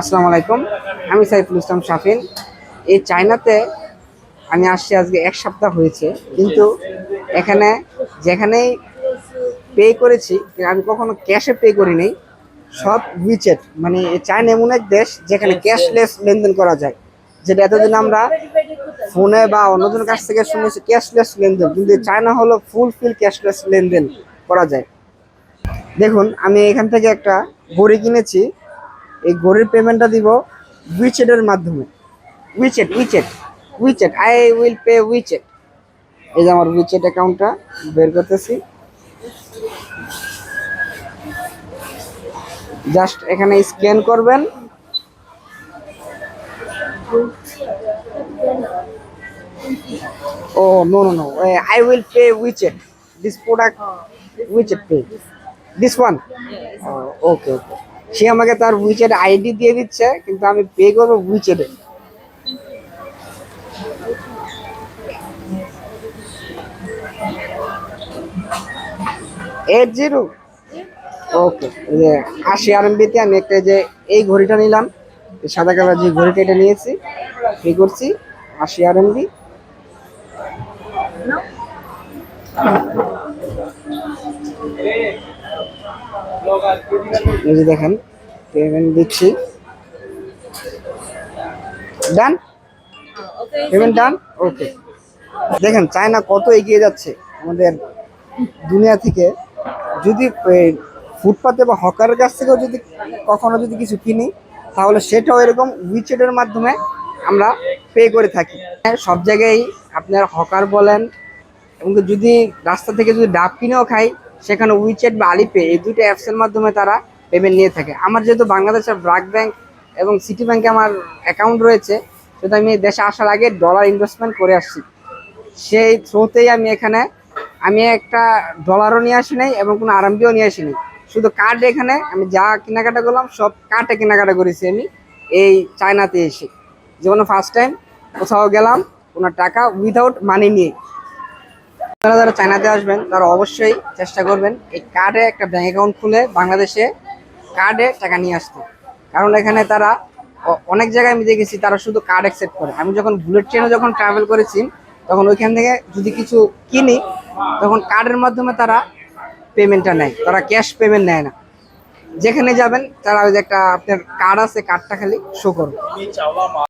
আসসালামু আলাইকুম। আমি সাইফুল ইসলাম শাফিন। এই চায়নাতে আমি আসছি আজকে এক সপ্তাহ হয়েছে, কিন্তু এখানে যেখানেই পে করেছি, আমি কখনো ক্যাশে পে করি করিনি সব উইচেট মানে চায়না এমন এক দেশ যেখানে ক্যাশলেস লেনদেন করা যায়। যেটা এতদিন আমরা ফোনে বা অন্যজনের কাছ থেকে শুনেছি ক্যাশলেস লেনদেন। কিন্তু চায়না হলো ফুল ফিল ক্যাশলেস লেনদেন করা যায়। দেখুন, আমি এখান থেকে একটা ঘড়ি কিনেছি। এই ঘড়ির পেমেন্টটা দিব উইচেটের মাধ্যমে। WeChat WeChat WeChat I will pay WeChat এই যে আমার উইচেট অ্যাকাউন্টটা বের করতেছি। জাস্ট এখানে স্ক্যান করবেন। ও no no no I will pay WeChat this product WeChat pay this one okay okay সে আমাকে তার উইচেট আইডি দিয়ে দিচ্ছে, কিন্তু আমি পে করব উইচেটে এইট জিরো ওকে আশি আর এমবিতে আমি একটা যে এই ঘড়িটা নিলাম সাদা কালার যে ঘড়িটা এটা নিয়েছি পে করছি, আশি আর দেখেন পেমেন্ট দিচ্ছি। ডান পেমেন্ট ডান ওকে দেখেন চায়না কত এগিয়ে যাচ্ছে আমাদের দুনিয়া থেকে। যদি ফুটপাতে বা হকারের কাছ থেকেও যদি কখনো যদি কিছু কিনি, তাহলে সেটাও এরকম উইচেটের মাধ্যমে আমরা পে করে থাকি। সব জায়গায় আপনার হকার বলেন এবং যদি রাস্তা থেকে যদি ডাব কিনেও খাই সেখানে উইচেট বা আলিপে এই দুটো অ্যাপসের মাধ্যমে তারা পেমেন্ট নিয়ে থাকে। আমার যেহেতু বাংলাদেশের ব্রাক ব্যাংক এবং সিটি ব্যাংকে আমার অ্যাকাউন্ট রয়েছে সেটা আমি দেশে আসার আগে ডলার ইনভেস্টমেন্ট করে আসছি। সেই থ্রোতেই আমি এখানে, আমি একটা ডলারও নিয়ে আসি নাই এবং কোনো আরম্ভিও নিয়ে আসিনি শুধু কার্ড এখানে, আমি যা কেনাকাটা করলাম, সব কার্ডে কেনাকাটা করেছি আমি এই চায়নাতে এসে। যেমন ফার্স্ট টাইম কোথাও গেলাম, কোনো টাকা উইদাউট মানি নিয়ে। আপনারা যারা চায়নাতে আসবেন, তারা অবশ্যই চেষ্টা করবেন এই কার্ডে একটা ব্যাঙ্ক অ্যাকাউন্ট খুলে বাংলাদেশে কার্ডে টাকা নিয়ে আসতে। কারণ এখানে তারা অনেক জায়গায় আমি দেখেছি তারা শুধু কার্ড অ্যাকসেপ্ট করে। আমি যখন বুলেট ট্রেনে যখন ট্রাভেল করেছি, তখন ওইখান থেকে যদি কিছু কিনি, তখন কার্ডের মাধ্যমে তারা পেমেন্টটা নেয়। তারা ক্যাশ পেমেন্ট নেয় না। যেখানে যাবেন, তারা ওই যে একটা আপনার কার্ড আছে কার্ডটা খালি শো করবে।